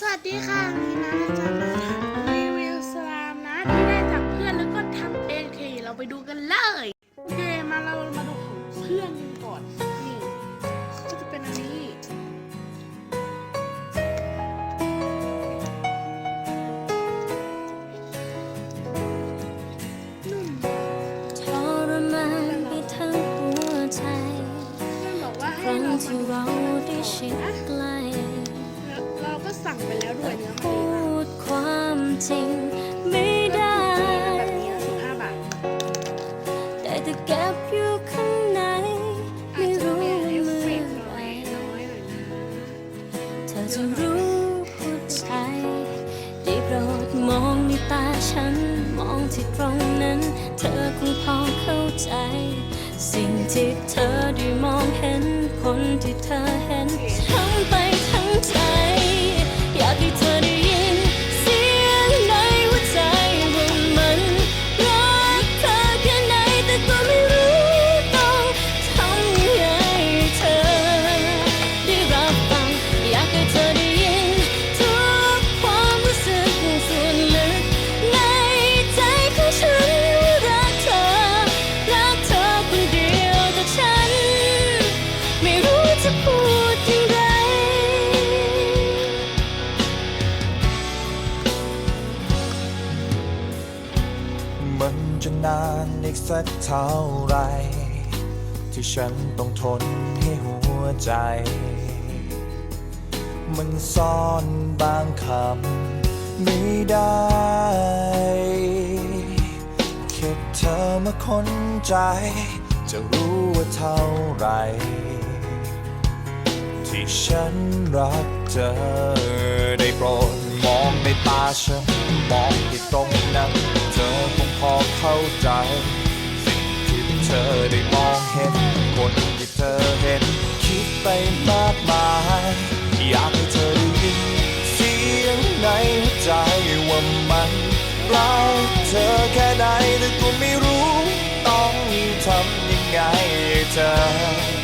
สวัสดีค่ะวันนี้นะจะมารีวิวสลามนะที่ได้จากเพื่อนแล้วก็ทำเองโอเคเราไปดูกันเลยโอเคมาเรามาดูของเพื่อนกันก่อน พูดความจริงไม่ได้แบบนี้สิบห้าบาทได้แต่เก็บอยู่ข้างในไม่รู้เมื่อไหร่เธอจะรู้หัวใจได้โปรดมองในตาฉัน มองที่ตรงนั้น เธอคงพอเข้าใจ สิ่งที่เธอได้ จะนานอีกสักเท่าไร ที่ฉันต้องทนให้หัวใจ มันซ่อนบางคำไม่ได้ แค่เธอมาค้นใจ จะรู้ว่าเท่าไร ที่ฉันรักเธอได้โปรดมองในตาฉันมองที่ตรงนั้น พอเข้าใจ สิ่งที่เธอได้มองเห็น คนที่เธอเห็น คิดไปมากมาย อยากให้เธอได้ยิน เสียงในหัวใจว่ามันรักเธอแค่ไหนแต่ก็ไม่รู้ ต้องทำยังไงให้เธอ